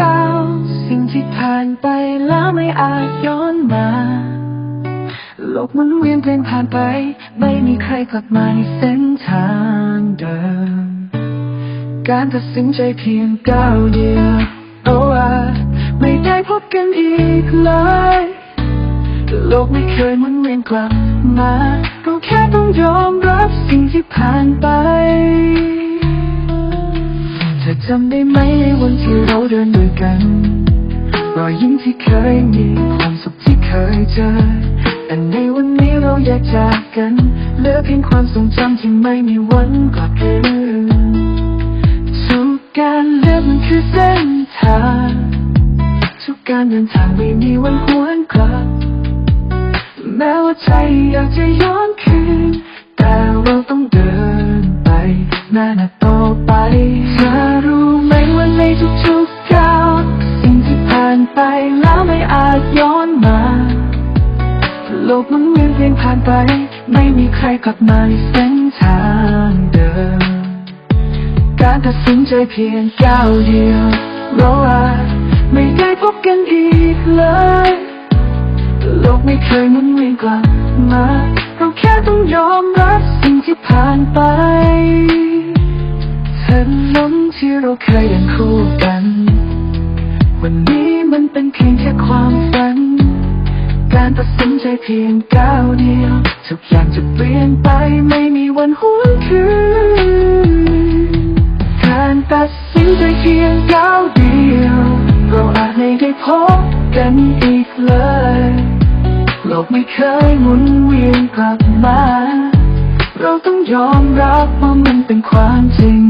ก้าวสิ่งที่ผ่านไปแล้วไม่อาจย้อนมา โลกมันเวียนเปลี่ยนผ่านไป ไม่มีใครกลับมาในเส้นทางเดิม การตัดสินใจเพียงก้าวเดียว โอ้อาไม่ได้พบกันอีกเลย โลกไม่เคยหมุนเวียนกลับมาก็แค่ต้องยอมรับสิ่งที่ผ่านไป อจำได้ไหมในวันที่เราเดินด้วยกัน รอยยิ้มที่เคยมีความสุขที่เคยเจอแต่ในวันนี้เราแยกจากกัน เหลือเพียงความทรงจำที่ไม่มีวันกลับคืนทุกการเลือกมันคือเส้นทางทุกการเดินทางไม่มีวันหวนกลับ แม้ว่าใจอยากจะย้อน หน้าหน้าต่อไปเธอรู้ไหมว่าในทุกๆก้าวสิ่งที่ผ่านไปแล้วไม่อาจย้อนมาโลกมันเวียนเวียนผ่านไป ไม่มีใครกลับมาในเส้นทางเดิม การตัดสินใจเพียงก้าวเดียวเราอาจไม่ได้พบกันอีกเลยโลกไม่เคยหมุนเวียนกลับมา เราแค่ต้องยอมรับสิ่งที่ผ่านไป เคยเดินคู่กัน วันนี้มันเป็นเพียงแค่ความฝัน การตัดสินใจเพียงก้าวเดียว ทุกอย่างจะเปลี่ยนไปไม่มีวันหวนคืนการตัดสินใจเพียงก้าวเดียว เราอาจไม่ได้พบกันอีกเลย โลกไม่เคยหมุนเวียนกลับมา เราต้องยอมรับว่ามันเป็นความจริง